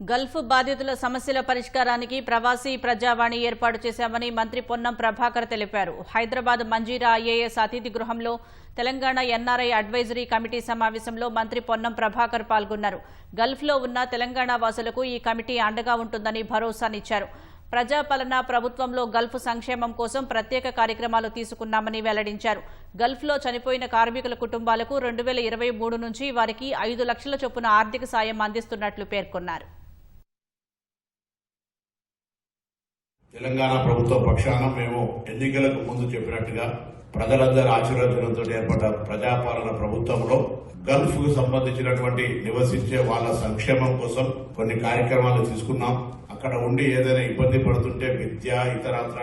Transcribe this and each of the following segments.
Gulf బాధితుల సమస్యల పరిష్కారానికి ప్రవాసీ ప్రజావాణి ఏర్పాటు చేశామని మంత్రి పొన్నం ప్రభాకర్ తెలిపారు. హైదరాబాద్ మంజీరా ఐఏఎస్ అతిథి గృహంలో తెలంగాణ ఎన్ఆర్ఐ అడ్వైజరీ కమిటీ సమావేశంలో మంత్రి పొన్నం ప్రభాకర్ పాల్గొన్నారు. గల్ఫ్లో ఉన్న తెలంగాణ వాసులకు ఈ కమిటీ అండగా ఉంటుందని భరోసానిచ్చారు ప్రజాపాలన ప్రభుత్వంలో గల్ఫ్ సంక్షేమం కోసం ప్రత్యేక కార్యక్రమాలు తీసుకున్నామని వెల్లడించారు. గల్ఫ్లో చనిపోయిన కార్మికుల కుటుంబాలకు రెండు వేల ఇరవై మూడు నుంచి వారికి ఐదు లక్షల చొప్పున ఆర్థిక సాయం అందిస్తున్నట్లు పేర్కొన్నారు. తెలంగాణ ప్రభుత్వ పక్షాన మేము ఎన్నికలకు ముందు చెప్పినట్టుగా ప్రజలందరి ఆశీర్వచనంతో ఏర్పడ్డ ప్రజాపాలన ప్రభుత్వంలో గల్ఫ్కు సంబంధించినటువంటి నివసించే వాళ్ళ సంక్షేమం కోసం కొన్ని కార్యక్రమాలు తీసుకున్నాం. అక్కడ ఉండి ఏదైనా ఇబ్బంది పడుతుంటే విద్య ఇతరత్ర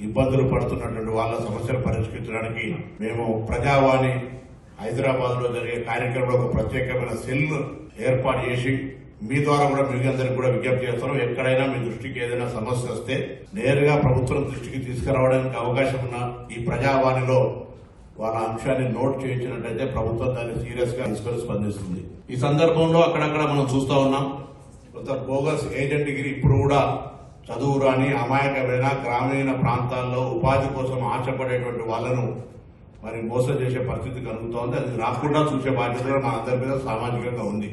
ఇబ్బందులు పడుతున్నటువంటి వాళ్ళ సమస్యలు పరిష్కరించడానికి మేము ప్రజావాణి హైదరాబాద్లో జరిగే కార్యక్రమంలో ఒక ప్రత్యేకమైన సెల్ ఏర్పాటు చేసి మీ ద్వారా కూడా మీ అందరికి కూడా విజ్ఞప్తి చేస్తున్నాం. ఎక్కడైనా మీ దృష్టికి ఏదైనా సమస్య వస్తే నేరుగా ప్రభుత్వం దృష్టికి తీసుకురావడానికి అవకాశం ఉన్న ఈ ప్రజావాణిలో వాళ్ళ అంశాన్ని నోట్ చేయించినట్టయితే ప్రభుత్వం దాన్ని సీరియస్గా తీసుకొని స్పందిస్తుంది. ఈ సందర్భంలో అక్కడక్కడ మనం చూస్తా ఉన్నాం. కొంత బోగస్ ఏజెంట్ డిగ్రీ ఇప్పుడు కూడా చదువు రాని అమాయకమైన గ్రామీణ ప్రాంతాల్లో ఉపాధి కోసం ఆశపడేటువంటి వాళ్ళను మరి మోసం చేసే పరిస్థితి కలుగుతోంది. అది రాకుండా చూసే బాధ్యత మా మన అందరి మీద సామాజికంగా ఉంది.